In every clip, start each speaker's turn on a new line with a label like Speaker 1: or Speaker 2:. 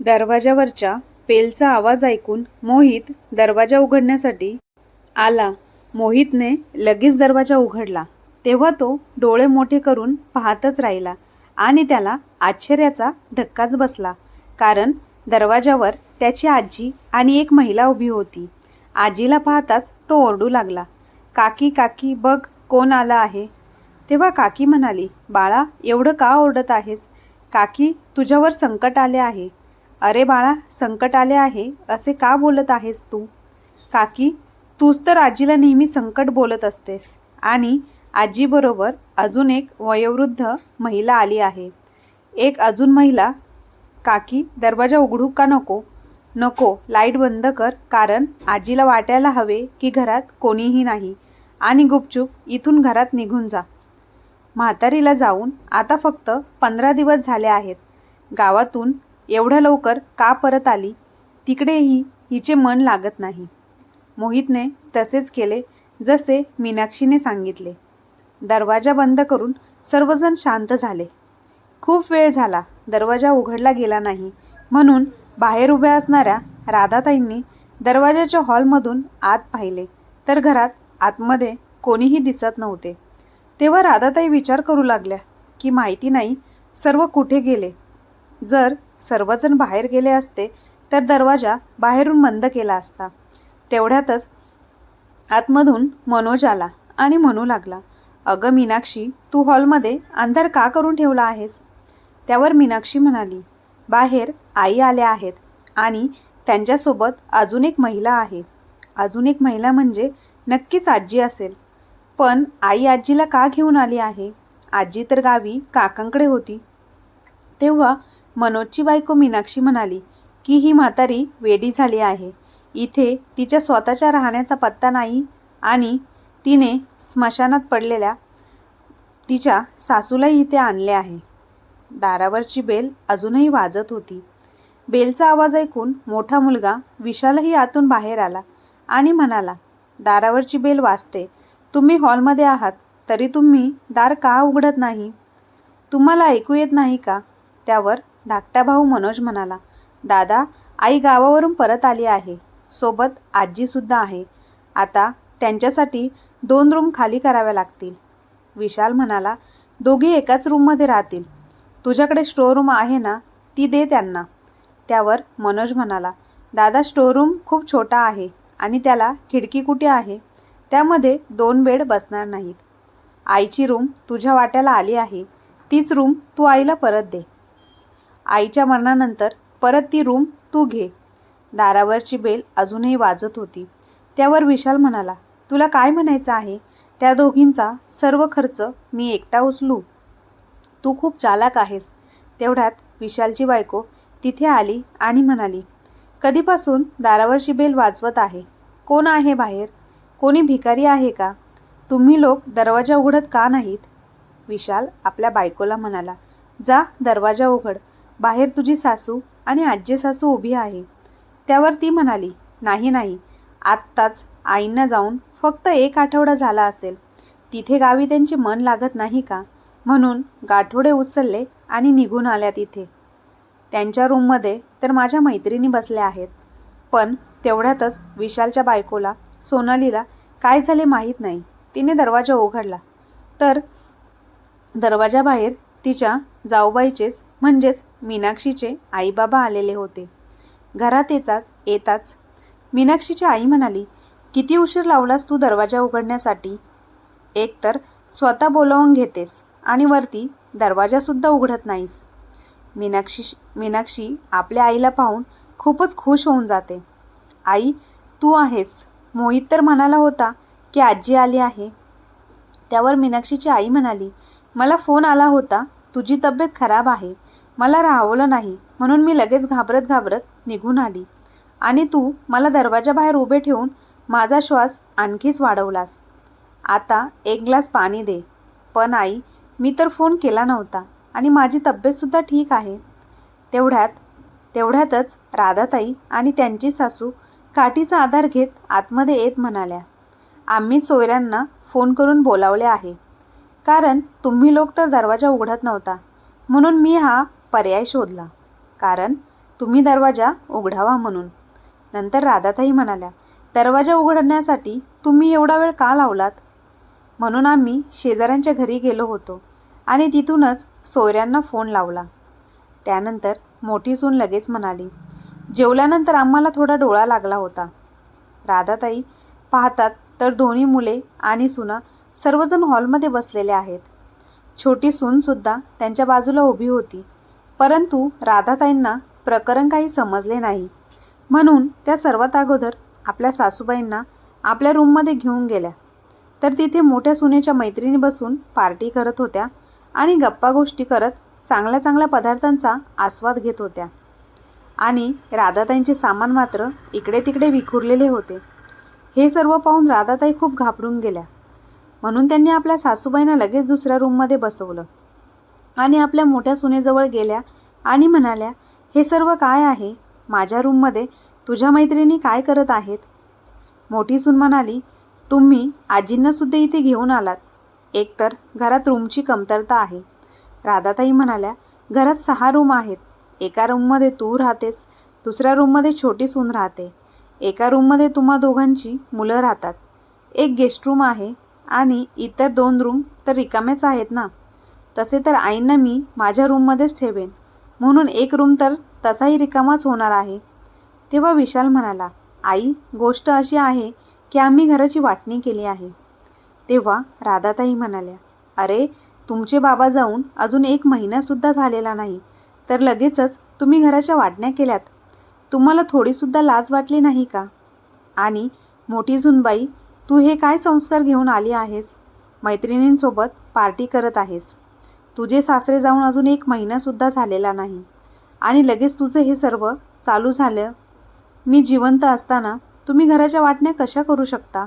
Speaker 1: दरवाजावरच्या पेलचा आवाज ऐकून मोहित दरवाजा उघडण्यासाठी आला. मोहितने लगेच दरवाजा उघडला. तेव्हा तो डोळे मोठे करून पाहतच राहिला आणि त्याला आश्चर्याचा धक्काच बसला. कारण दरवाजावर त्याची आजी आणि एक महिला उभी होती. आजीला पाहताच तो ओरडू लागला. काकी काकी बघ कोण आला आहे. तेव्हा काकी म्हणाली बाळा एवढं का ओरडत आहेस? काकी तुझ्यावर संकट आले आहे. अरे बाळा संकट आले आहे असे का बोलत आहेस तू? काकी तूच तर आजीला नेहमी संकट बोलत असतेस. आणि आजीबरोबर अजून एक वयोवृद्ध महिला आली आहे. एक अजून महिला काकी दरवाजा उघडू का नको? नको लाइट बंद कर कारण आजीला वाटायला हवे की घरात कोणीही नाही. आणि गुपचूप इथून घरात निघून जा. म्हातारीला जाऊन आता फक्त पंधरा दिवस झाले आहेत. गावातून एवढ्या लवकर का परत आली? तिकडेही हिचे मन लागत नाही. मोहितने तसेच केले जसे मीनाक्षीने सांगितले. दरवाजा बंद करून सर्वजण शांत झाले. खूप वेळ झाला दरवाजा उघडला गेला नाही. म्हणून बाहेर उभ्या असणाऱ्या राधाताईंनी दरवाजाच्या हॉलमधून आत पाहिले तर घरात आतमध्ये कोणीही दिसत नव्हते. तेव्हा राधाताई विचार करू लागल्या की माहिती नाही सर्व कुठे गेले? जर सर्वजण बाहेर गेले असते तर दरवाजा बाहेरून बंद केला असता. तेवढ्यातच आतमधून मनोज आला आणि म्हणू लागला अगं मीनाक्षी तू हॉलमध्ये अंधार का करून ठेवला आहेस? त्यावर मीनाक्षी म्हणाली बाहेर आई आल्या आहेत आणि त्यांच्यासोबत अजून एक महिला आहे. अजून एक महिला म्हणजे नक्कीच आजी असेल. पण आई आजीला का घेऊन आली आहे? आजी तर गावी काकांकडे होती. तेव्हा मनोजची बायको मीनाक्षी म्हणाली की ही म्हातारी वेडी झाली आहे. इथे तिच्या स्वतःच्या राहण्याचा पत्ता नाही आणि तिने स्मशानात पडलेल्या तिच्या सासूलाही इथे आणले आहे. दारावरची बेल अजूनही वाजत होती. बेलचा आवाज ऐकून मोठा मुलगा विशालही आतून बाहेर आला आणि म्हणाला दारावरची बेल वाजते. तुम्ही हॉलमध्ये आहात तरी तुम्ही दार का उघडत नाही? तुम्हाला ऐकू येत नाही का? त्यावर धाकटा भाऊ मनोज म्हणाला दादा आई गावावरून परत आली आहे. सोबत आजीसुद्धा आहे. आता त्यांच्यासाठी दोन रूम खाली कराव्या लागतील. विशाल म्हणाला दोघे एकाच रूममध्ये राहतील. तुझ्याकडे स्टोअरूम आहे ना ती दे त्यांना. त्यावर मनोज म्हणाला दादा स्टोअरूम खूप छोटा आहे आणि त्याला खिडकी कुठे आहे? त्यामध्ये दोन बेड बसणार नाहीत. आईची रूम तुझ्या वाट्याला आली आहे. तीच रूम तू आईला परत दे. आईच्या मरणानंतर परत ती रूम तू घे. दारावरची बेल अजूनही वाजत होती. त्यावर विशाल म्हणाला तुला काय म्हणायचं आहे? त्या दोघींचा सर्व खर्च मी एकटा उचलू? तू खूप चालाक आहेस. तेवढ्यात विशालची बायको तिथे आली आणि म्हणाली कधीपासून दारावरची बेल वाजवत आहे? कोण आहे बाहेर? कोणी भिकारी आहे का? तुम्ही लोक दरवाजा उघडत का नाहीत? विशाल आपल्या बायकोला म्हणाला जा दरवाजा उघड. बाहेर तुझी सासू आणि आजी सासू उभी आहे. त्यावर ती म्हणाली नाही नाही. आत्ताच आईंना जाऊन फक्त एक आठवडा झाला असेल. तिथे गावी त्यांचे मन लागत नाही का? म्हणून गाठोडे उचलले आणि निघून आल्या तिथे. त्यांच्या रूममध्ये तर माझ्या मैत्रिणी बसल्या आहेत. पण तेवढ्यातच विशालच्या बायकोला सोनालीला काय झाले माहीत नाही. तिने दरवाजा उघडला. तर दरवाजाबाहेर तिच्या जाऊबाईचेच म्हणजेच मीनाक्षीचे आईबाबा आलेले होते. घरात येतात येताच. मीनाक्षीची आई म्हणाली किती उशीर लावलास तू दरवाजा उघडण्यासाठी? एकतर स्वतः बोलावून घेतेस आणि वरती दरवाजासुद्धा उघडत नाहीस. मीनाक्षी मीनाक्षी आपल्या आईला पाहून खूपच खुश होऊन जाते. आई तू आहेस. मोहित तर म्हणाला होता की आजी आली आहे. त्यावर मीनाक्षीची आई म्हणाली मला फोन आला होता. तुझी तब्येत खराब आहे. मला राहवलं नाही. म्हणून मी लगेच घाबरत घाबरत निघून आली. आणि तू मला दरवाजाबाहेर उभे ठेवून माझा श्वास आणखीच वाढवलास. आता एक ग्लास पाणी दे. पण आई मी तर फोन केला नव्हता आणि माझी तब्येतसुद्धा ठीक आहे. तेवढ्यात तेवढ्यातच राधाताई आणि त्यांची सासू काठीचा आधार घेत आतमध्ये येत म्हणाल्या आम्ही सोयऱ्यांना फोन करून बोलावले आहे. कारण तुम्ही लोक तर दरवाजा उघडत नव्हता. म्हणून मी हा पर्याय शोधला. कारण तुम्ही दरवाजा उघडावा म्हणून. नंतर राधाताई म्हणाल्या दरवाजा उघडण्यासाठी तुम्ही एवढा वेळ का लावलात? म्हणून आम्ही शेजाऱ्यांच्या घरी गेलो होतो आणि तिथूनच सोयऱ्यांना फोन लावला. त्यानंतर मोठी सून लगेच म्हणाली जेवल्यानंतर आम्हाला थोडा डोळा लागला होता. राधाताई पाहतात तर दोन्ही मुले आणि सुना सर्वजण हॉलमध्ये बसलेले आहेत. छोटी सूनसुद्धा त्यांच्या बाजूला उभी होती. परंतु राधाताईंना प्रकरण काही समजले नाही. म्हणून त्या सर्वात अगोदर आपल्या सासूबाईंना आपल्या रूममध्ये घेऊन गेल्या. तर तिथे मोठ्या सुनेच्या मैत्रिणी बसून पार्टी करत होत्या आणि गप्पा गोष्टी करत चांगल्या चांगल्या पदार्थांचा आस्वाद घेत होत्या. आणि राधाताईंचे सामान मात्र इकडे तिकडे विखुरलेले होते. हे सर्व पाहून राधाताई खूप घाबरून गेल्या. म्हणून त्यांनी आपल्या सासूबाईंना लगेच दुसऱ्या रूममध्ये बसवलं. आणि आपल्या मोठ्या सुनेजवळ गेल्या आणि म्हणाल्या हे सर्व काय आहे? माझ्या रूममध्ये तुझ्या मैत्रिणी काय करत आहेत? मोठी सून म्हणाली तुम्ही आजींनासुद्धा इथे घेऊन आलात. एकतर घरात रूमची कमतरता आहे. राधाताई म्हणाल्या घरात सहा रूम आहेत. एका रूममध्ये तू राहतेस दुसऱ्या रूममध्ये छोटी सून राहते. एका रूममध्ये तुम्हा दोघांची मुलं राहतात. एक गेस्ट रूम आहे आणि इतर दोन रूम तर रिकामेच आहेत ना. तसे तर आईंना मी माझ्या रूममध्येच ठेवेन. म्हणून एक रूम तर तसाही रिकामाच होणार आहे. तेव्हा विशाल म्हणाला आई गोष्ट अशी आहे की आम्ही घराची वाटणी केली आहे. तेव्हा राधाताई म्हणाल्या अरे तुमचे बाबा जाऊन अजून एक महिनासुद्धा झालेला नाही तर लगेचच तुम्ही घराच्या वाटण्या केल्यात. तुम्हाला थोडीसुद्धा लाज वाटली नाही का? आणि मोठी झुनबाई तू हे काय संस्कार घेऊन आली आहेस? मैत्रिणींसोबत पार्टी करत आहेस. तुझे सासरे जाऊन अजून एक महिनासुद्धा झालेला नाही. आणि लगेच तुझं हे सर्व चालू झालं. मी जिवंत असताना तुम्ही घराच्या वाटण्या कशा करू शकता?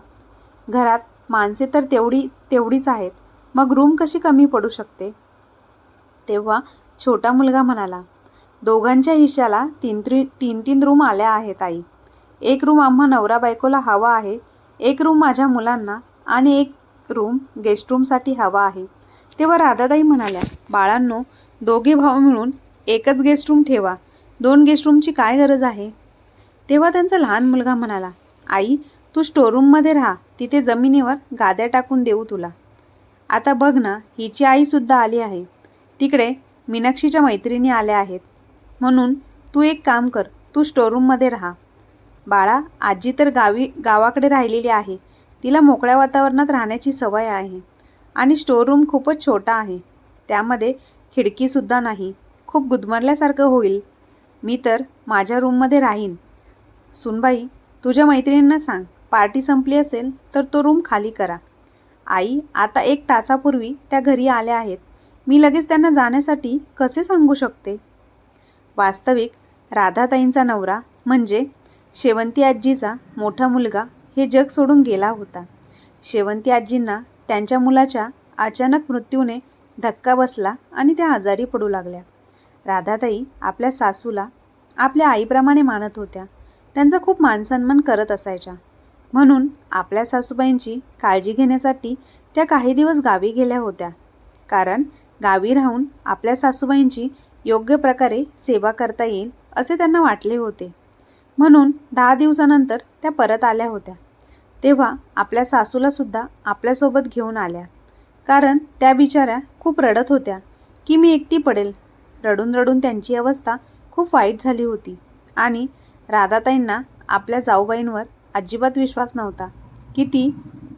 Speaker 1: घरात माणसे तर तेवढी तेवढीच आहेत. मग रूम कशी कमी पडू शकते? तेव्हा छोटा मुलगा म्हणाला दोघांच्या हिश्श्याला तीन त्री तीन तीन रूम आल्या आहेत आई. एक रूम आम्हा नवरा बायकोला हवा आहे एक रूम माझ्या मुलांना आणि एक रूम गेस्ट रूमसाठी हवा आहे. तेव्हा राधाताई म्हणाल्या बाळांनो दोघे भाऊ मिळून एकच गेस्ट रूम ठेवा. दोन गेस्ट रूमची काय गरज आहे? तेव्हा त्यांचा लहान मुलगा म्हणाला आई तू स्टोरूममध्ये राहा. तिथे जमिनीवर गाद्या टाकून देऊ तुला. आता बघ ना हिची आईसुद्धा आली आहे. तिकडे मीनाक्षीच्या मैत्रिणी आल्या आहेत. म्हणून तू एक काम कर तू स्टोरूममध्ये राहा. बाळा आजी तर गावी गावाकडे राहिलेली आहे. तिला मोकळ्या वातावरणात राहण्याची सवय आहे. आणि स्टोरूम खूपच छोटा आहे. त्यामध्ये खिडकीसुद्धा नाही. खूप गुदमरल्यासारखं होईल. मी तर माझ्या रूममध्ये राहीन. सुनबाई तुझ्या मैत्रिणींना सांग पार्टी संपली असेल तर तो रूम खाली करा. आई आता एक तासापूर्वी त्या घरी आल्या आहेत. मी लगेच त्यांना जाण्यासाठी कसे सांगू शकते? वास्तविक राधाताईंचा नवरा म्हणजे शेवंती आजीचा मोठा मुलगा हे जग सोडून गेला होता. शेवंती आजींना त्यांच्या मुलाच्या अचानक मृत्यूने धक्का बसला आणि त्या आजारी पडू लागल्या. राधाताई आपल्या सासूला आपल्या आईप्रमाणे मानत होत्या. त्यांचा खूप मानसन्मान करत असायच्या. म्हणून आपल्या सासूबाईंची काळजी घेण्यासाठी त्या काही दिवस गावी गेल्या होत्या. कारण गावी राहून आपल्या सासूबाईंची योग्य प्रकारे सेवा करता येईल असे त्यांना वाटले होते. म्हणून दहा दिवसानंतर त्या परत आल्या होत्या. तेव्हा आपल्या सासूलासुद्धा आपल्यासोबत घेऊन आल्या. कारण त्या बिचाऱ्या खूप रडत होत्या की मी एकटी पडेल. रडून रडून त्यांची अवस्था खूप वाईट झाली होती. आणि राधाताईंना आपल्या जाऊबाईंवर अजिबात विश्वास नव्हता की ती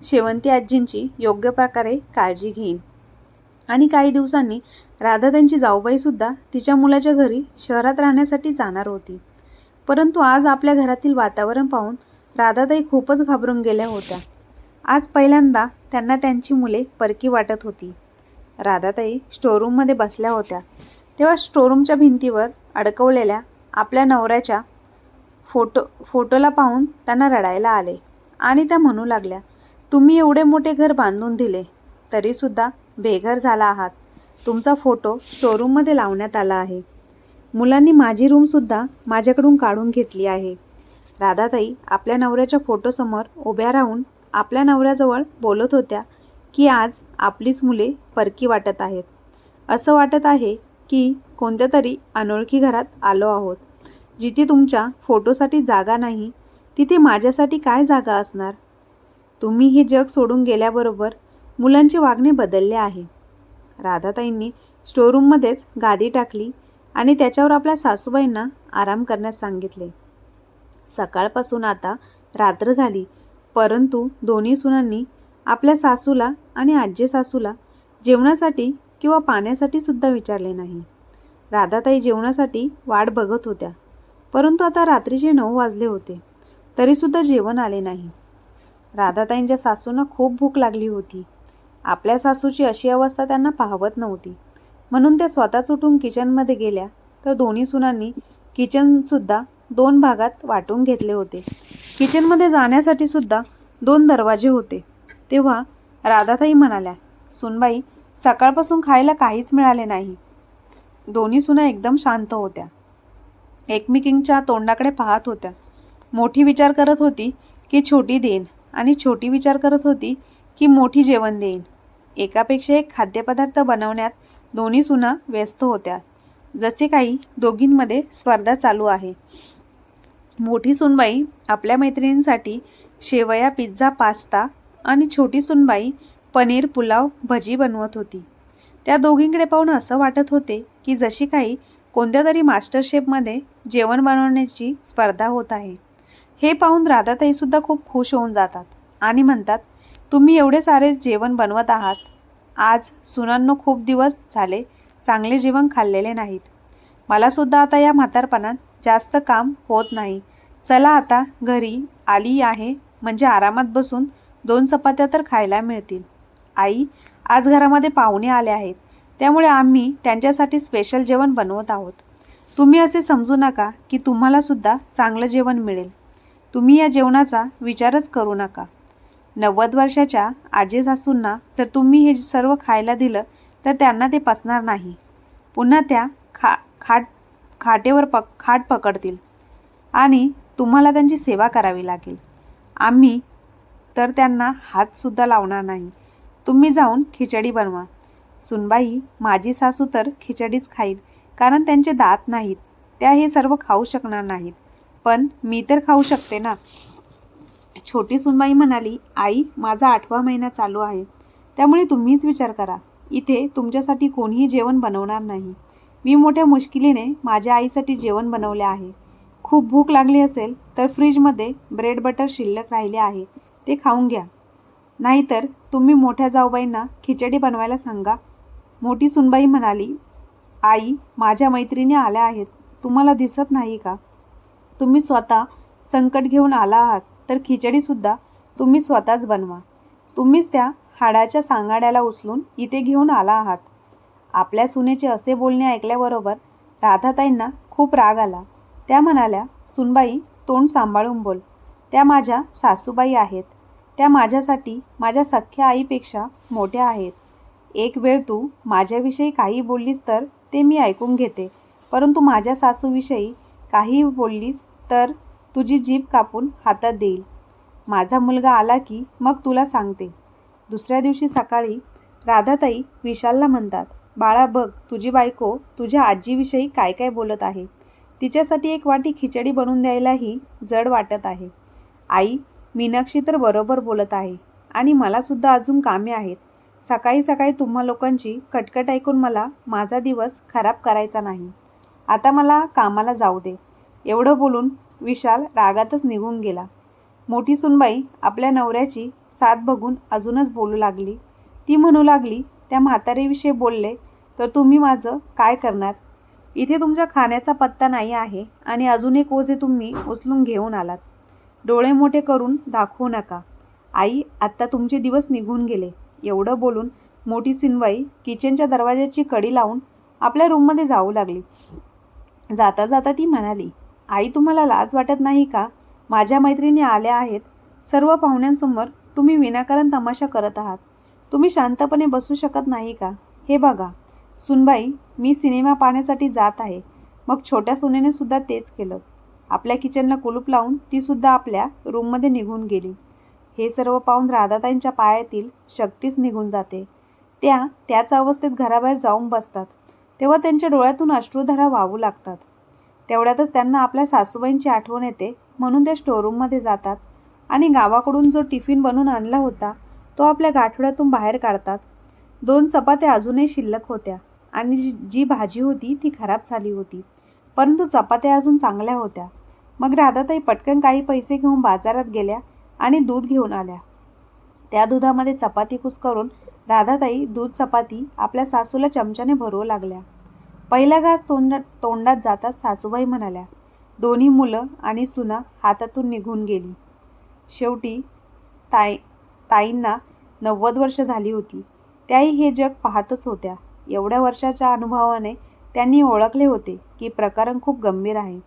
Speaker 1: शेवंती आजींची योग्य प्रकारे काळजी घेईन. आणि काही दिवसांनी राधा त्यांची जाऊबाईसुद्धा तिच्या मुलाच्या घरी शहरात राहण्यासाठी जाणार होती. परंतु आज आपल्या घरातील वातावरण पाहून राधाताई खूपच घाबरून गेल्या होत्या. आज पहिल्यांदा त्यांना त्यांची मुले परकी वाटत होती. राधाताई स्टोरूममध्ये बसल्या होत्या. तेव्हा स्टोरूमच्या भिंतीवर अडकवलेल्या आपल्या नवऱ्याच्या फोटो फोटोला पाहून त्यांना रडायला आले आणि त्या म्हणू लागल्या तुम्ही एवढे मोठे घर बांधून दिले तरीसुद्धा बेघर झाला आहात. तुमचा फोटो स्टोरूममध्ये लावण्यात आला आहे. मुलांनी माझी रूमसुद्धा माझ्याकडून काढून घेतली आहे. राधाताई आपल्या नवऱ्याच्या फोटोसमोर उभ्या राहून आपल्या नवऱ्याजवळ बोलत होत्या की आज आपलीच मुले परकी वाटत आहेत. असं वाटत आहे की कोणत्या तरी अनोळखी घरात आलो आहोत. जिथे तुमच्या फोटोसाठी जागा नाही तिथे माझ्यासाठी काय जागा असणार? तुम्ही हे जग सोडून गेल्याबरोबर मुलांचे वागणे बदलले आहे. राधाताईंनी स्टोरूममध्येच गादी टाकली आणि त्याच्यावर आपल्या सासूबाईंना आराम करण्यास सांगितले. सकाळपासून आता रात्र झाली. परंतु दोन्ही सुनांनी आपल्या सासूला आणि आजी सासूला जेवणासाठी किंवा पाण्यासाठी सुद्धा विचारले नाही. राधाताई जेवणासाठी वाट बघत होत्या. परंतु आता रात्रीचे नऊ वाजले होते. तरीसुद्धा जेवण आले नाही. राधाताईंच्या सासूंना खूप भूक लागली होती. आपल्या सासूची अशी अवस्था त्यांना पाहवत नव्हती. म्हणून त्या स्वतःच उठून किचनमध्ये गेल्या. तर दोन्ही सुनांनी किचनसुद्धा दोन भागात वाटून घेतले होते. किचनमध्ये जाण्यासाठी सुद्धा दोन दरवाजे होते. तेव्हा राधाताई म्हणाल्या सुनबाई सकाळपासून खायला काहीच मिळाले नाही. दोन्ही सुना एकदम शांत होत्या. एकमेकींच्या तोंडाकडे पाहत होत्या. मोठी विचार करत होती की छोटी देईन आणि छोटी विचार करत होती की मोठी जेवण देईन. एकापेक्षा एक खाद्यपदार्थ बनवण्यात दोन्ही सुना व्यस्त होत्या. जसे काही दोघींमध्ये स्पर्धा चालू आहे. मोठी सुनबाई आपल्या मैत्रिणींसाठी शेवया पिझ्झा पास्ता आणि छोटी सुनबाई पनीर पुलाव भजी बनवत होती. त्या दोघींकडे पाहून असं वाटत होते की जशी काही कोणत्या तरी मास्टरशेफमध्ये जेवण बनवण्याची स्पर्धा होत आहे. हे पाहून राधाताईसुद्धा खूप खुश होऊन जातात आणि म्हणतात तुम्ही एवढे सारे जेवण बनवत आहात. आज सुनांनो खूप दिवस झाले चांगले जेवण खाल्लेले नाहीत. मलासुद्धा आता या म्हातारपणात जास्त काम होत नाही. चला आता घरी आली आहे. म्हणजे आरामात बसून दोन चपात्या तर खायला मिळतील. आई आज घरामध्ये पाहुणे आले आहेत. त्यामुळे आम्ही त्यांच्यासाठी स्पेशल जेवण बनवत आहोत. तुम्ही असे समजू नका की तुम्हालासुद्धा चांगलं जेवण मिळेल. तुम्ही या जेवणाचा विचारच करू नका. नव्वद वर्षाच्या आजी सासूंना जर तुम्ही हे सर्व खायला दिलं तर त्यांना ते पचणार नाही. पुन्हा त्या खा खाट खाटेवर पक खाट पकडतील. आणि तुम्हाला त्यांची सेवा करावी लागेल. आम्ही तर त्यांना हातसुद्धा लावणार नाही. तुम्ही जाऊन खिचडी बनवा. सुनबाई माझी सासू तर खिचडीच खाईल कारण त्यांचे दात नाहीत. त्या हे सर्व खाऊ शकणार नाहीत. पण मी तर खाऊ शकते ना? छोटी सुनबाई म्हणाली आई माझा आठवा महिना चालू आहे. त्यामुळे तुम्हीच विचार करा. इथे तुमच्यासाठी कोणीही जेवण बनवणार नाही. मी मोठ्या मुश्किलीने माझ्या आईसाठी जेवण बनवले आहे. खूप भूक लागली असेल तर फ्रीजमध्ये ब्रेड बटर शिल्लक राहिले आहे. ते खाऊन घ्या. नाहीतर तुम्ही मोठ्या जाऊबाईंना खिचडी बनवायला सांगा. मोठी सुनबाई म्हणाली आई माझ्या मैत्रिणी आल्या आहेत. तुम्हाला दिसत नाही का? तुम्ही स्वतः संकट घेऊन आला आहात तर खिचडीसुद्धा तुम्ही स्वतःच बनवा. तुम्हीच त्या हाडाच्या सांगाड्याला उचलून इथे घेऊन आला आहात. आपल्या सुनेचे असे बोलणे ऐकल्याबरोबर राधाताईंना खूप राग आला. त्या म्हणाल्या सुनबाई तोंड सांभाळून बोल. त्या माझ्या सासूबाई आहेत. त्या माझ्यासाठी माझ्या सख्ख्या आईपेक्षा मोठ्या आहेत. एक वेळ तू माझ्याविषयी काही बोललीस तर ते मी ऐकून घेते. परंतु माझ्या सासूविषयी काही बोललीस तर तुझी जीभ कापून हातात देईल. माझा मुलगा आला की मग तुला सांगते. दुसऱ्या दिवशी सकाळी राधाताई विशालला म्हणतात बाळा बघ तुझी बायको तुझ्या आजीविषयी काय काय बोलत आहे? तिच्यासाठी एक वाटी खिचडी बनवून द्यायलाही जड वाटत आहे. आई मीनाक्षी तर बरोबर बोलत आहे आणि मलासुद्धा अजून कामे आहेत. सकाळी सकाळी तुम्हा लोकांची कटकट ऐकून मला माझा दिवस खराब करायचा नाही. आता मला कामाला जाऊ दे. एवढं बोलून विशाल रागातच निघून गेला. मोठी सुनबाई आपल्या नवऱ्याची साथ बघून अजूनच बोलू लागली. ती म्हणू लागली त्या म्हातारीविषयी बोलले तर तुम्ही माझं काय करणार? इथे तुमच्या खाण्याचा पत्ता नाही आहे आणि अजून एक ओझे तुम्ही उचलून घेऊन आलात. डोळे मोठे करून दाखवू नका. आई आत्ता तुमचे दिवस निघून गेले. एवढं बोलून मोठी सिनवाई किचनच्या दरवाजाची कडी लावून आपल्या रूममध्ये जाऊ लागली. जाता जाता ती म्हणाली आई तुम्हाला लाज वाटत नाही का? माझ्या मैत्रिणी आल्या आहेत. सर्व पाहुण्यांसमोर तुम्ही विनाकारण तमाशा करत आहात. तुम्ही शांतपणे बसू शकत नाही का? हे बघा. सुनबाई मी सिनेमा पाहण्यासाठी जात आहे. मग छोट्या सुनेने सुद्धा तेच केलं. आपल्या किचनला कुलूप लावून तीसुद्धा आपल्या रूममध्ये निघून गेली. हे सर्व पाहून राधाताईंच्या पायातील शक्तीच निघून जाते. त्या त्याच अवस्थेत घराबाहेर जाऊन बसतात. तेव्हा त्यांच्या डोळ्यातून अश्रुधारा वाहू लागतात. तेवढ्यातच त्यांना आपल्या सासूबाईंची आठवण येते म्हणून ते स्टोरूममध्ये जातात आणि गावाकडून जो टिफिन बनवून आणला होता तो आपल्या गाठोड्यातून बाहेर काढतात. दोन चपात्या अजूनही शिल्लक होत्या आणि जी जी भाजी होती ती खराब झाली होती. परंतु चपात्या अजून चांगल्या होत्या. मग राधाताई पटकन काही पैसे घेऊन बाजारात गेल्या आणि दूध घेऊन आल्या. त्या दुधामध्ये चपाती कुस करून राधाताई दूध चपाती आपल्या सासूला चमच्याने भरवू लागल्या. पहिला घास तोंडात तोंडात जाताच सासूबाई म्हणाल्या दोन्ही मुलं आणि सुना हातातून निघून गेली. शेवटी ताई ताईंना नव्वद वर्ष झाली होती. त्याही हे जग पाहतच होत्या. एवढ्या वर्षाच्या अनुभवाने त्यांनी ओळखले होते की प्रकरण खूप गंभीर आहे.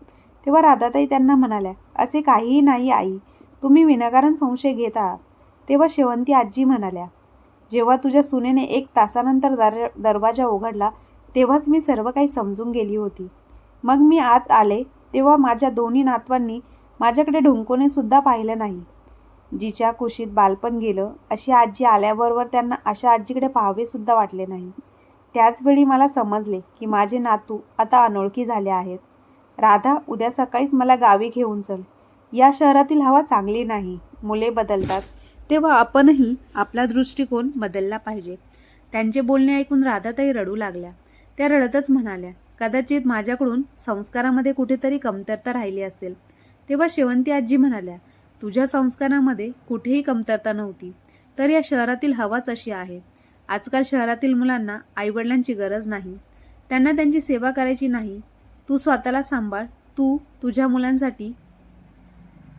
Speaker 1: तेव्हा राधाताई त्यांना म्हणाल्या असे काहीही नाही आई. तुम्ही विनाकारण संशय घेत आहात. तेव्हा शेवंती आजी म्हणाल्या जेव्हा तुझ्या सुनेने एक तासानंतर दर दरवाजा उघडला तेव्हाच मी सर्व काही समजून गेली होती. मग मी आत आले तेव्हा माझ्या दोन्ही नातवांनी माझ्याकडे ढुंकूने सुद्धा पाहिलं नाही. जिच्या कुशीत बालपण गेलं अशी आजी आल्याबरोबर त्यांना अशा आजीकडे पाहावेसुद्धा वाटले नाही. त्याचवेळी मला समजले की माझे नातू आता अनोळखी झाले आहेत. राधा उद्या सकाळीच मला गावी घेऊन चल. या शहरातील हवा चांगली नाही. मुले बदलतात. तेव्हा आपणही आपला दृष्टिकोन बदलला पाहिजे. त्यांचे बोलणे ऐकून राधाताई रडू लागल्या. त्या रडतच म्हणाल्या कदाचित माझ्याकडून संस्कारामध्ये कुठेतरी कमतरता राहिली असेल. तेव्हा शेवंती आजी म्हणाल्या तुझ्या संस्कारामध्ये कुठेही कमतरता नव्हती. तर या शहरातील हवाच अशी आहे. आजकाल शहरातील मुलांना आईवडिलांची गरज नाही. त्यांना त्यांची सेवा करायची नाही. तू स्वतःला सांभाळ. तू तुझ्या मुलांसाठी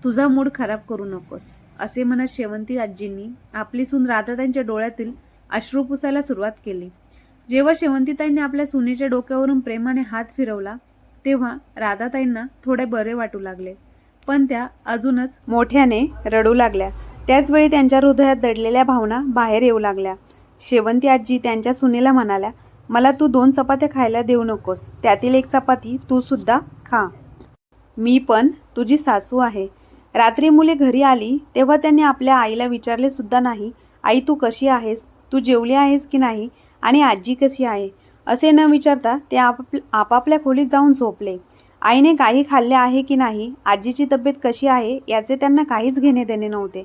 Speaker 1: तुझा मूड खराब करू नकोस असे म्हणत शेवंती आजींनी आपली सून राधाताईंच्या डोळ्यातील अश्रू पुसायला सुरुवात केली. जेव्हा शेवंतीताईंनी आपल्या सुनेच्या डोक्यावरून प्रेमाने हात फिरवला तेव्हा राधाताईंना थोडे बरे वाटू लागले. पण त्या अजूनच मोठ्याने रडू लागल्या. त्याचवेळी त्यांच्या हृदयात दडलेल्या भावना बाहेर येऊ लागल्या. शेवंती आजी त्यांच्या सुनेला म्हणाल्या मला तू दोन चपात्या खायला देऊ नकोस. त्यातील एक चपाती तू सुद्धा खा. मी पण तुझी सासू आहे. रात्री मुले घरी आली तेव्हा त्यांनी आपल्या आईला विचारले सुद्धा नाही आई तू कशी आहेस? तू जेवली आहेस की नाही? आणि आजी कशी आहे? असे न विचारता ते आप आपापल्या खोलीत जाऊन झोपले. आईने काही खाल्ले आहे की नाही आजीची तब्येत कशी आहे याचे त्यांना काहीच घेणे देणे नव्हते.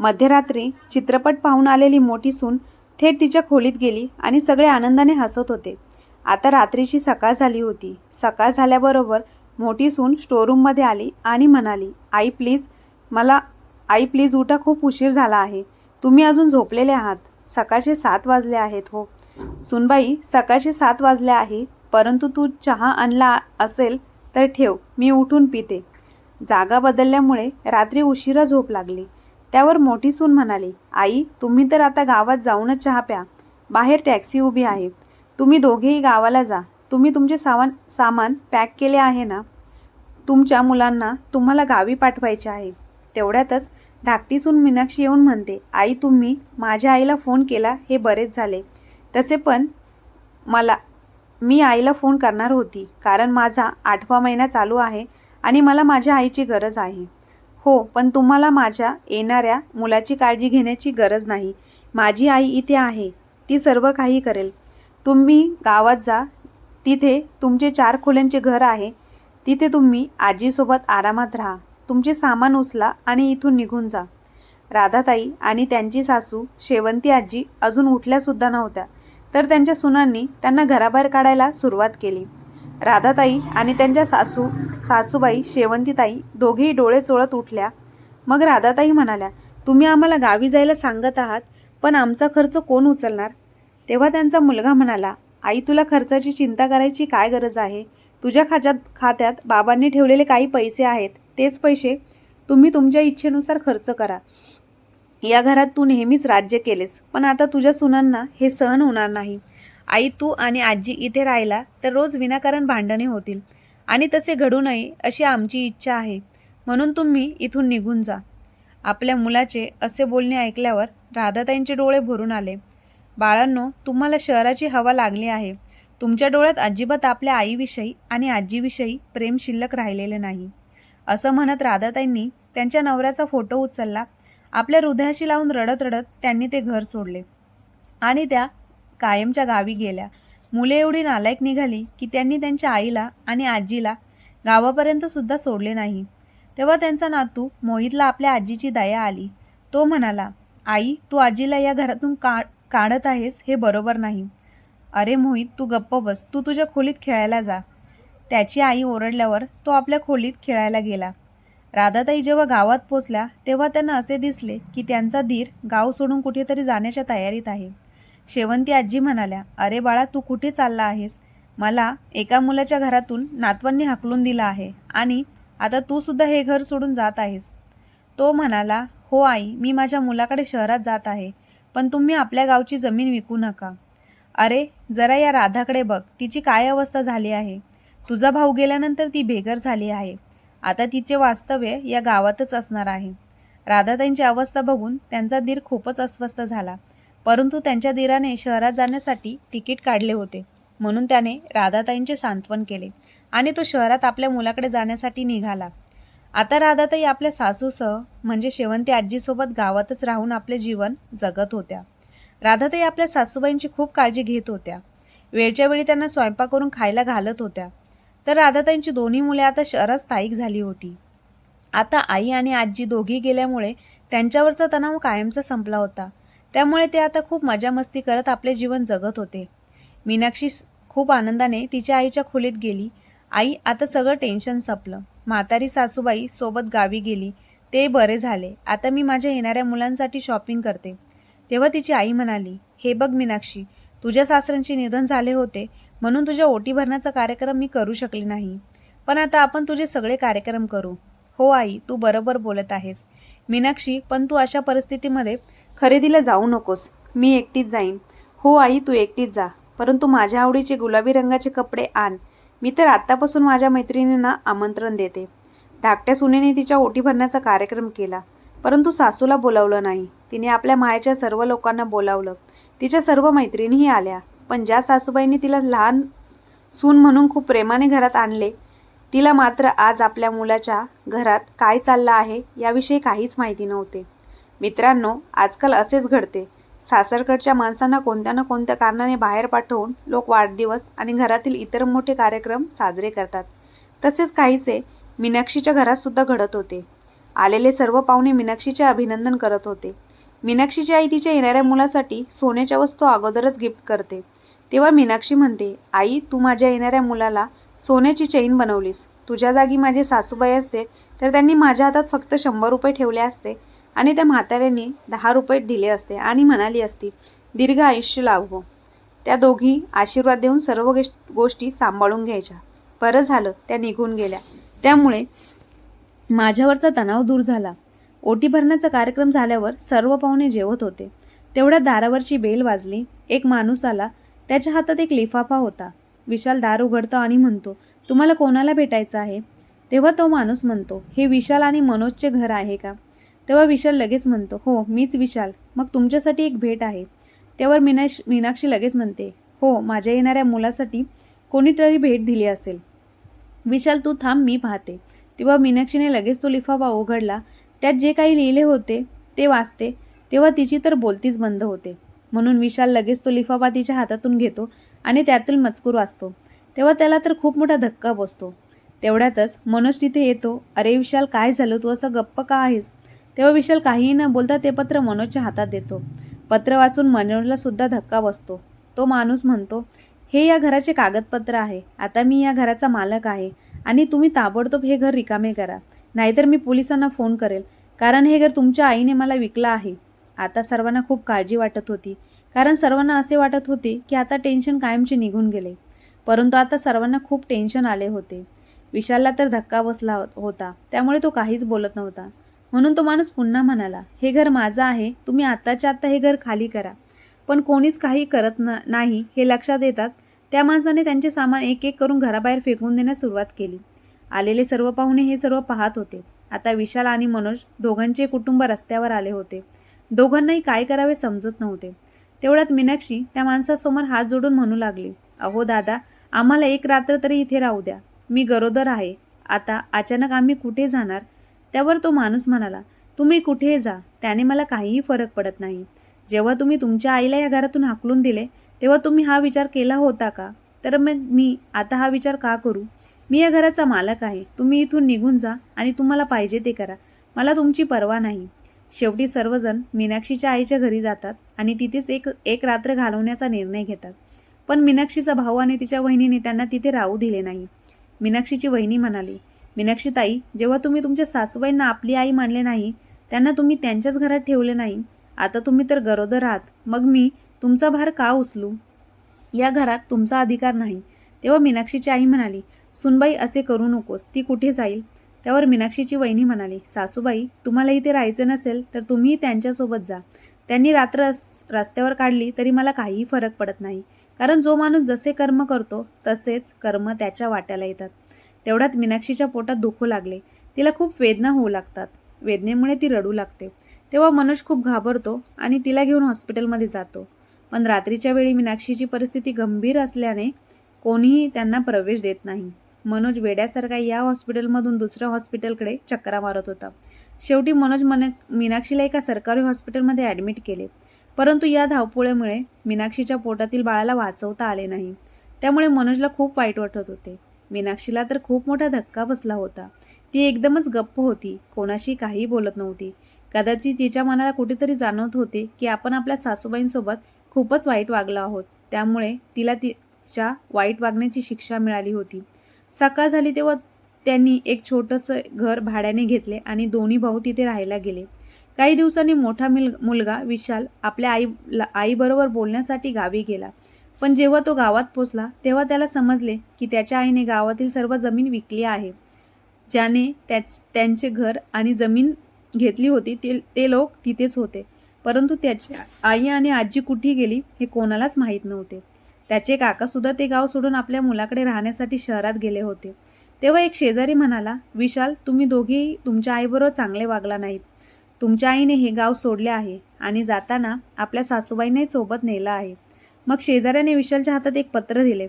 Speaker 1: मध्यरात्री चित्रपट पाहून आलेली मोठी सून थेट तिच्या खोलीत गेली आणि सगळे आनंदाने हसत होते. आता रात्रीची सकाळ झाली होती. सकाळ झाल्याबरोबर मोठी सून स्टोरूममध्ये आली आणि म्हणाली आई प्लीज मला आई प्लीज उठा खूप उशीर झाला आहे. तुम्ही अजून झोपलेले आहात. सकाळचे सात वाजले आहेत हो. सुनबाई सकाळचे सात वाजले आहे परंतु तू चहा आणला असेल तर ठेव मी उठून पिते. जागा बदलल्यामुळे रात्री उशिरा झोप लागली. त्यावर मोठी सून म्हणाली आई तुम्ही तर आता गावात जाऊनच चहा प्या. बाहेर टॅक्सी उभी आहे. तुम्ही दोघेही गावाला जा. तुम्ही तुमचे सामान सामान पॅक केले आहे ना? तुमच्या मुलांना तुम्हाला गावी पाठवायचे आहे. तेवढ्यातच धाकटी सून मीनाक्षी येऊन म्हणते आई तुम्ही माझ्या आईला फोन केला हे बरेच झाले. तसे पण मला मी आईला फोन करणार होती कारण माझा आठवा महिना चालू आहे आणि मला माझ्या आईची गरज आहे. हो पण तुम्हाला माझ्या येणाऱ्या मुलाची काळजी घेण्याची गरज नाही. माझी आई इथे आहे ती सर्व काही करेल. तुम्ही गावात जा तिथे तुमचे चार खोल्यांचे घर आहे तिथे तुम्ही आजीसोबत आरामात राहा. तुमचे सामान उचला आणि इथून निघून जा. राधाताई आणि त्यांची सासू शेवंती आजी अजून उठल्यासुद्धा नव्हत्या. तर त्यांच्या सुनांनी त्यांना घराबाहेर काढायला सुरुवात केली. राधाताई आणि त्यांच्या सासू सासूबाई शेवंतीताई दोघेही डोळे चोळत उठल्या. मग राधाताई म्हणाल्या तुम्ही आम्हाला गावी जायला सांगत आहात पण आमचा खर्च कोण उचलणार? तेव्हा त्यांचा मुलगा म्हणाला आई तुला खर्चाची चिंता करायची काय गरज आहे? तुझ्या खात्यात खात्यात बाबांनी ठेवलेले काही पैसे आहेत तेच पैसे तुम्ही तुमच्या इच्छेनुसार खर्च करा. या घरात तू नेहमीच राज्य केलेस पण आता तुझ्या सुनांना हे सहन होणार नाही. आई तू आणि आजी इथे राहिला तर रोज विनाकारण भांडणे होतील. आणि तसे घडू नये अशी आमची इच्छा आहे. म्हणून तुम्ही इथून निघून जा. आपल्या मुलाचे असे बोलणे ऐकल्यावर राधाताईंचे डोळे भरून आले. बाळांनो तुम्हाला शहराची हवा लागली आहे. तुमच्या डोळ्यात अजिबात आपल्या आईविषयी आणि आजीविषयी प्रेम शिल्लक राहिलेले नाही. असं म्हणत राधाताईंनी त्यांच्या नवऱ्याचा फोटो उचलला आपल्या हृदयाशी लावून रडत रडत त्यांनी ते घर सोडले. आणि त्या कायमच्या गावी गेल्या. मुले एवढी नालायक निघाली की त्यांनी त्यांच्या आईला आणि आजीला गावापर्यंत सुद्धा सोडले नाही. तेव्हा त्यांचा नातू मोहितला आपल्या आजीची दया आली. तो म्हणाला आई तू आजीला या घरातून का काढत आहेस हे बरोबर नाही. अरे मोहित तू गप्प बस. तू तुझ्या खोलीत खेळायला जा त्याची आई ओरडल्यावर तो आपल्या खोलीत खेळायला गेला. राधाताई जेव्हा गावात पोचल्या तेव्हा त्यांना असे दिसले की त्यांचा धीर गाव सोडून कुठेतरी जाण्याच्या तयारीत आहे. शेवंती आजी म्हणाल्या अरे बाळा तू कुठे चालला आहेस? मला एका मुलाच्या घरातून नातवांनी हाकलून दिलं आहे आणि आता तू सुद्धा हे घर सोडून जात आहेस. तो म्हणाला हो आई मी माझ्या मुलाकडे शहरात जात आहे पण तुम्ही आपल्या गावची जमीन विकू नका. अरे जरा या राधाकडे बघ तिची काय अवस्था झाली आहे? तुझा भाऊ गेल्यानंतर ती बेघर झाली आहे. आता तिचे वास्तव्य या गावातच असणार आहे. राधाताईंची अवस्था बघून त्यांचा धीर खूपच अस्वस्थ झाला. परंतु त्यांच्या धीराने शहरात जाण्यासाठी तिकीट काढले होते. म्हणून त्याने राधाताईंचे सांत्वन केले आणि तो शहरात आपल्या मुलाकडे जाण्यासाठी निघाला. आता राधाताई आपल्या सासूसह म्हणजे शेवंती आजीसोबत गावातच राहून आपले जीवन जगत होत्या. राधाताई आपल्या सासूबाईंची खूप काळजी घेत होत्या. वेळच्या वेळी त्यांना स्वयंपाक करून खायला घालत होत्या. तर राधाताईंची दोन्ही मुले आता शहरात स्थायिक झाली होती. आता आई आणि आजी दोघी गेल्यामुळे त्यांच्यावरचा तणाव कायमचा संपला होता. त्यामुळे ते आता खूप मजा मस्ती करत आपले जीवन जगत होते. मीनाक्षी खूप आनंदाने तिच्या आईच्या खोलीत गेली. आई आता सगळं टेन्शन संपलं. म्हातारी सासूबाई सोबत गावी गेली. ते बरे झाले. आता मी माझ्या येणाऱ्या मुलांसाठी शॉपिंग करते. तेव्हा तिची आई म्हणाली हे बघ मीनाक्षी तुझ्या सासऱ्यांचे निधन झाले होते म्हणून तुझ्या ओटी भरण्याचा कार्यक्रम मी करू शकले नाही. पण आता आपण तुझे सगळे कार्यक्रम करू. हो आई तू बरोबर बोलत आहेस. मीनाक्षी पण तू अशा परिस्थितीमध्ये खरेदीला जाऊ नकोस. मी एकटीच जाईन. हो आई तू एकटीच जा. परंतु माझ्या आवडीचे गुलाबी रंगाचे कपडे आण. मी तर आत्तापासून माझ्या मैत्रिणींना आमंत्रण देते. धाकट्या सुनेने तिच्या ओटी भरण्याचा कार्यक्रम केला. परंतु सासूला बोलावलं नाही. तिने आपल्या मायाच्या सर्व लोकांना बोलावलं. तिच्या सर्व मैत्रिणीही आल्या. पण ज्या सासूबाईंनी तिला लहान सून म्हणून खूप प्रेमाने घरात आणले तिला मात्र आज आपल्या मुलाच्या घरात काय चाललं आहे याविषयी काहीच माहिती नव्हते. मित्रांनो आजकाल असेच घडते. सासरकडच्या माणसांना कोणत्या ना कोणत्या कारणाने बाहेर पाठवून लोक वाढदिवस आणि घरातील इतर मोठे कार्यक्रम साजरे करतात. तसेच काहीसे मीनाक्षीच्या घरातसुद्धा घडत होते. आलेले सर्व पाहुणे मीनाक्षीचे अभिनंदन करत होते. मीनाक्षीची आई तिच्या येणाऱ्या मुलासाठी सोन्याच्या वस्तू अगोदरच गिफ्ट करते. तेव्हा मीनाक्षी म्हणते आई तू माझ्या येणाऱ्या मुलाला सोन्याची चेन बनवलीस. तुझ्या जागी माझे सासूबाई असते तर त्यांनी माझ्या हातात फक्त शंभर रुपये ठेवले असते आणि त्या म्हाताऱ्यांनी दहा रुपये दिले असते आणि म्हणाली असती दीर्घ आयुष्य लाभो त्या दोघी आशीर्वाद देऊन सर्व गोष्टी सांभाळून घ्यायच्या. बरं झालं त्या निघून गेल्या. त्यामुळे माझ्यावरचा तणाव दूर झाला. ओटी भरण्याचा कार्यक्रम झाल्यावर सर्व पाहुणे जेवत होते. तेवढ्या दारावरची बेल वाजली. एक माणूस आला. त्याच्या हातात एक लिफाफा होता. विशाल दार उघडतो आणि म्हणतो तुम्हाला कोणाला भेटायचं आहे? तेव्हा तो माणूस म्हणतो हे विशाल आणि मनोजचे घर आहे का? तेव्हा विशाल लगेच म्हणतो हो मीच विशाल. मग तुमच्यासाठी एक भेट आहे. त्यावर मीनाश मीनाक्षी लगेच म्हणते हो माझ्या येणाऱ्या मुलासाठी कोणीतरी भेट दिली असेल. विशाल तू थांब मी पाहते. तेव्हा मीनाक्षीने लगेच तो लिफाफा उघडला. त्यात जे काही लिहिले होते ते वाचते तेव्हा तिची तर बोलतीच बंद होते. म्हणून विशाल लगेच तो लिफाफा तिच्या हातातून घेतो आणि त्यातील मजकूर वाचतो. तेव्हा त्याला तर खूप मोठा धक्का बसतो. तेवढ्यातच मनोज तिथे येतो अरे विशाल काय झालं? तू असं गप्प का आहेस? तेव्हा विशाल काहीही न बोलता ते पत्र मनोजच्या हातात देतो. पत्र वाचून मनोजला सुद्धा धक्का बसतो. तो माणूस म्हणतो हे या घराचे कागदपत्र आहे. आता मी या घराचा मालक आहे आणि तुम्ही ताबडतोब हे घर रिकामे करा. नाहीतर मी पोलिसांना फोन करेल. कारण हे घर तुमच्या आईने मला विकलं आहे. आता सर्वांना खूप काळजी वाटत होती. कारण सर्वांना असे वाटत होते की आता टेन्शन कायमचे निघून गेले. परंतु आता सर्वांना खूप टेन्शन आले होते. विशालला तर धक्का बसला होता. त्यामुळे तो काहीच बोलत नव्हता. म्हणून तो माणूस पुन्हा म्हणाला हे घर माझं आहे. तुम्ही आत्ताच्या आत्ता हे घर खाली करा. पण कोणीच काही करत न नाही हे लक्षात येतात. त्या माणसाने त्यांचे सामान एक एक करून घराबाहेर फेकून देण्यास सुरुवात केली. आलेले सर्व पाहुणे हे सर्व पाहत होते. आता विशाल आणि मनोज दोघांचे कुटुंब रस्त्यावर आले होते. दोघांनाही काय करावे समजत नव्हते. तेवढ्यात मीनाक्षी त्या माणसासमोर हात जोडून म्हणू लागली अहो दादा आम्हाला एक रात्र तरी इथे राहू द्या. मी गरोदर आहे. आता अचानक आम्ही कुठे जाणार? त्यावर तो माणूस म्हणाला तुम्ही कुठे जा. त्याने मला काहीही फरक पडत नाही. जेव्हा तुम्ही तुमच्या आईला या घरातून हाकलून दिले तेव्हा तुम्ही हा विचार केला होता का? तर मग मी आता हा विचार का करू? मी या घराचा मालक आहे. तुम्ही इथून निघून जा आणि तुम्हाला पाहिजे ते करा. मला तुमची पर्वा नाही. शेवटी सर्वजण मीनाक्षीच्या आईच्या घरी जातात आणि तिथेच एक एक रात्र घालवण्याचा निर्णय घेतात. पण मीनाक्षीचा भाऊ आणि तिच्या वहिनीने त्यांना तिथे राहू दिले नाही. मीनाक्षीची वहिनी म्हणाली मीनाक्षी ताई जेव्हा तुम्ही तुमच्या सासूबाईंना आपली आई मानले नाही त्यांना तुम्ही त्यांच्याच घरात ठेवले नाही. आता तुम्ही तर गरोदर आहात. मग मी तुमचा भार का उचलू? या घरात तुमचा अधिकार नाही. तेव्हा मीनाक्षीची आई म्हणाली सुनबाई असे करू नकोस ती कुठे जाईल? त्यावर मीनाक्षीची वहिनी म्हणाली सासूबाई तुम्हाला इथे राहायचं नसेल तर तुम्ही त्यांच्यासोबत जा. त्यांनी रात्र रस्त्यावर काढली तरी मला काहीही फरक पडत नाही. कारण जो माणूस जसे कर्म करतो तसेच कर्म त्याच्या वाट्याला येतात. तेवढ्यात मीनाक्षीच्या पोटात दुखू लागले. तिला खूप वेदना होऊ लागतात. वेदनेमुळे ती रडू लागते. तेव्हा मनोज खूप घाबरतो आणि तिला घेऊन हॉस्पिटलमध्ये जातो. पण रात्रीच्या वेळी मीनाक्षीची परिस्थिती गंभीर असल्याने कोणीही त्यांना प्रवेश देत नाही. मनोज वेड्यासारखा या हॉस्पिटलमधून दुसऱ्या हॉस्पिटलकडे चक्रा मारत होता. शेवटी मनोज मन मीनाक्षीला एका सरकारी हॉस्पिटलमध्ये ॲडमिट केले. परंतु या धावपोळ्यामुळे मीनाक्षीच्या पोटातील बाळाला वाचवता आले नाही. त्यामुळे मनोजला खूप वाईट वाटत होते. मीनाक्षीला तर खूप मोठा धक्का बसला होता. ती एकदमच गप्प होती. कोणाशी काही बोलत नव्हती. कदाचित तिच्या मनाला कुठेतरी जाणवत होते की आपण आपल्या सासूबाईंसोबत खूपच वाईट वागलो आहोत. त्यामुळे तिला ती च्या वाईट वागण्याची शिक्षा मिळाली होती. सकाळ झाली तेव्हा त्यांनी एक छोटंसं घर भाड्याने घेतले आणि दोन्ही भाऊ तिथे राहायला गेले. काही दिवसांनी मोठा मिल मुलगा विशाल आपल्या आई आईबरोबर बोलण्यासाठी गावी गेला. पण जेव्हा तो गावात पोचला तेव्हा त्याला समजले की त्याच्या आईने गावातील सर्व जमीन विकली आहे. ज्याने त्याच त्यांचे घर आणि जमीन घेतली होती ते ते लोक तिथेच होते. परंतु त्याची आई आणि आजी कुठे गेली हे कोणालाच माहीत नव्हते. त्याचे काकासुद्धा ते गाव सोडून आपल्या मुलाकडे राहण्यासाठी शहरात गेले होते. तेव्हा एक शेजारी म्हणाला विशाल तुम्ही दोघेही तुमच्या आईबरोबर चांगले वागला नाहीत. तुमच्या आईने हे गाव सोडले आहे आणि जाताना आपल्या सासूबाईंनाही सोबत नेलं आहे. मग शेजाऱ्याने विशालच्या हातात एक पत्र दिले.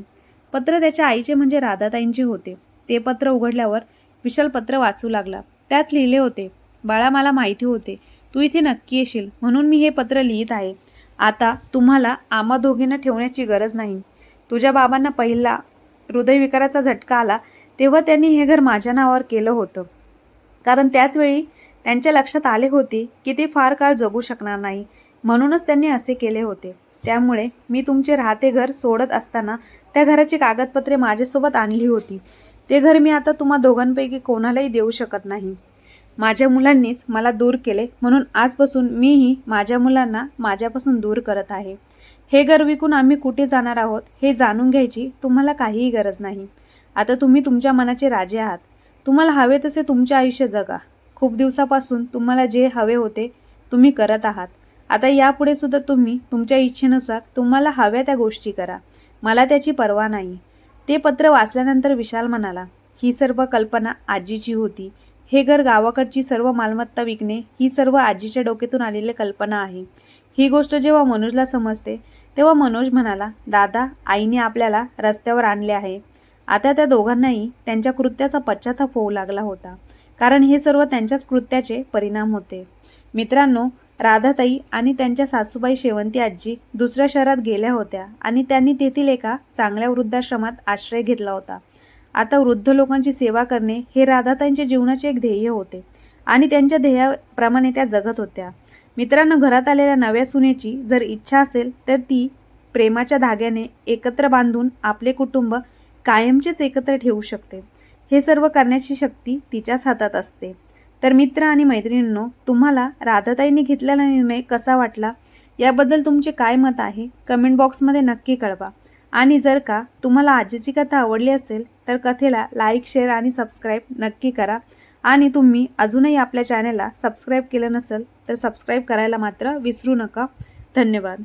Speaker 1: पत्र त्याच्या आईचे म्हणजे राधाताईंचे होते. ते पत्र उघडल्यावर विशाल पत्र वाचू लागला. त्यात लिहिले होते बाळा मला माहिती होते. तू इथे नक्की येशील. म्हणून मी हे पत्र लिहित आहे. आता तुम्हाला आम्हा दोघींना ठेवण्याची गरज नाही. तुझ्या बाबांना पहिला हृदयविकाराचा झटका आला तेव्हा त्यांनी हे घर माझ्या नावावर केलं होतं. कारण त्याचवेळी त्यांच्या लक्षात आले होते की ते फार काळ जगू शकणार नाही. म्हणूनच त्यांनी असे केले होते. त्यामुळे मी तुमचे राहते घर सोडत असताना त्या घराची कागदपत्रे माझ्यासोबत आणली होती. ते घर मी आता तुम्हा दोघांपैकी कोणालाही देऊ शकत नाही. माझ्या मुलांनीच मला दूर केले. म्हणून आजपासून मीही माझ्या मुलांना माझ्यापासून दूर करत आहे. हे घर विकून आम्ही कुठे जाणार आहोत हे जाणून घ्यायची तुम्हाला काहीही गरज नाही. आता तुम्ही तुमच्या मनाचे राजे आहात. तुम्हाला हवे तसे तुमचे आयुष्य जगा. खूप दिवसापासून तुम्हाला जे हवे होते तुम्ही करत आहात. आता यापुढे सुद्धा तुम्ही तुमच्या इच्छेनुसार तुम्हाला हव्या त्या गोष्टी करा. मला त्याची पर्वा नाही. ते पत्र वाचल्यानंतर विशाल म्हणाला ही सर्व कल्पना आजीची होती. हे घर गावाकडची सर्व मालमत्ता विकणे ही सर्व आजीच्या डोक्यातून आलेली कल्पना आहे. ही गोष्ट जेव्हा मनोजला समजते तेव्हा मनोज म्हणाला दादा आईने आपल्याला रस्त्यावर आणले आहे. आता त्या दोघांनाही त्यांच्या कृत्याचा पश्चाताप होऊ लागला होता कारण हे सर्व त्यांच्याच कृत्याचे परिणाम होते. मित्रांनो राधाताई आणि त्यांच्या सासूबाई शेवंती आजी दुसऱ्या शहरात गेल्या होत्या आणि त्यांनी तेथील एका चांगल्या वृद्धाश्रमात आश्रय घेतला होता. आता वृद्ध लोकांची सेवा करणे हे राधाताईंच्या जीवनाचे एक ध्येय होते. आणि त्यांच्या ध्येयाप्रमाणे त्या जगत होत्या. मित्रांनो घरात आलेल्या नव्या सुनेची जर इच्छा असेल तर ती प्रेमाच्या धाग्याने एकत्र बांधून आपले कुटुंब कायमचेच एकत्र ठेवू शकते. हे सर्व करण्याची शक्ती तिच्याच हातात असते. तर मित्र आणि मैत्रिणींनो तुम्हाला राधाताईंनी घेतलेला निर्णय कसा वाटला? याबद्दल तुमचे काय मत आहे? कमेंट बॉक्समध्ये नक्की कळवा. आणि जर का तुम्हाला आजीची कथा आवडली असेल तर कथेला लाईक शेअर आणि सबस्क्राईब नक्की करा. आणि तुम्ही अजूनही आपल्या चॅनलला सबस्क्राईब केलं नसेल तर सबस्क्राईब करायला मात्र विसरू नका. धन्यवाद.